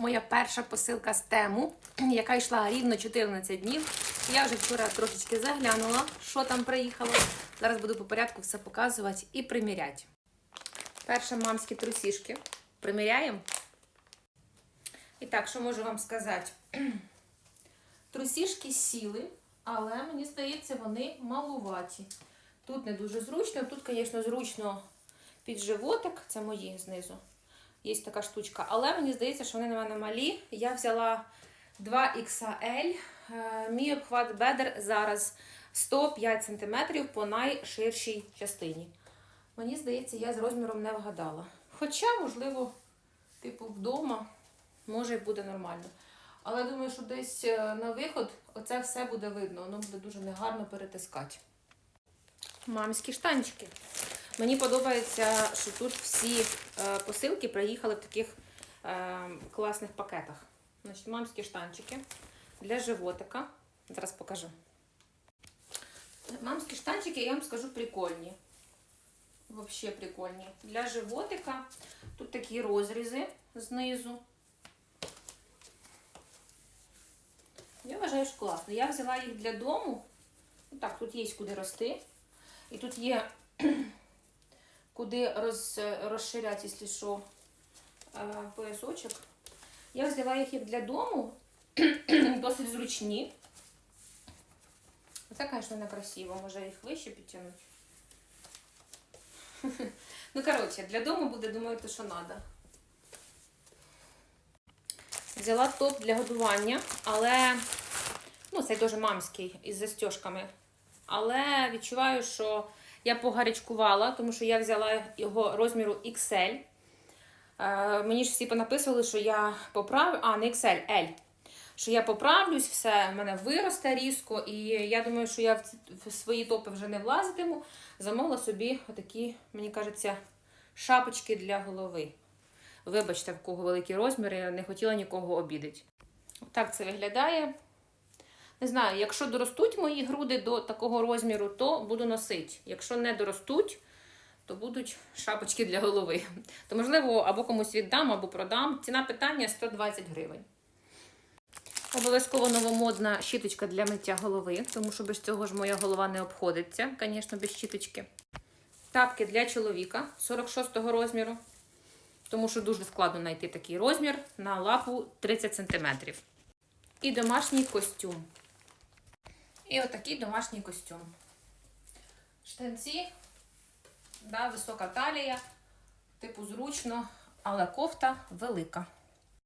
моя перша посилка з тему, яка йшла рівно 14 днів. Я вже вчора трошечки заглянула, що там приїхало. Зараз буду по порядку все показувати і приміряти. Перше мамські трусішки. Приміряємо. І так, що можу вам сказати? Трусішки сіли, але мені здається, вони малуваті. Тут не дуже зручно. Тут, звісно, зручно під животик, це мої знизу. Є така штучка. Але мені здається, що вони на мене малі. Я взяла 2XL. Е, Мій обхват бедер зараз 105 см по найширшій частині. Мені здається, я з розміром не вгадала. Хоча, можливо, типу, вдома може і буде нормально. Але думаю, що десь е, на виход оце все буде видно. Воно буде дуже негарно перетискати. Мамські штанчики. Мені подобається, що тут всі е, посилки приїхали в таких е, класних пакетах. Значить, мамські штанчики для животика. Зараз покажу. Мамські штанчики, я вам скажу, прикольні. Взагалі прикольні. Для животика тут такі розрізи знизу. Я вважаю, що класно. Я взяла їх для дому. Ну, Так, тут є куди рости. І тут є куди роз, розширяти, якщо що, е, поясочок. Я взяла їх як для дому, досить зручні. Це, звісно, не красиво, може їх вище підтягнути. Ну, коротше, для дому буде, думаю, те, що треба. Взяла топ для годування, але ну, цей дуже мамський із застіжками. Але відчуваю, що я погарячкувала, тому що я взяла його розміру XL. Е, мені ж всі понаписували, що я поправлю. А, не XL, L. Що я поправлюсь, все в мене виросте різко, і я думаю, що я в, ці, в свої топи вже не влазитиму. Замовила собі отакі, мені кажеться, шапочки для голови. Вибачте, в кого великі розміри, я не хотіла нікого обідати. Так це виглядає. Не знаю, якщо доростуть мої груди до такого розміру, то буду носити. Якщо не доростуть, то будуть шапочки для голови. То, можливо, або комусь віддам, або продам. Ціна питання 120 гривень. Обов'язково новомодна щіточка для миття голови, тому що без цього ж моя голова не обходиться, звісно, без щіточки. Тапки для чоловіка 46-го розміру, тому що дуже складно знайти такий розмір на лапу 30 см. І домашній костюм. І отакий домашній костюм. Штанці, да, висока талія, типу зручно, але кофта велика.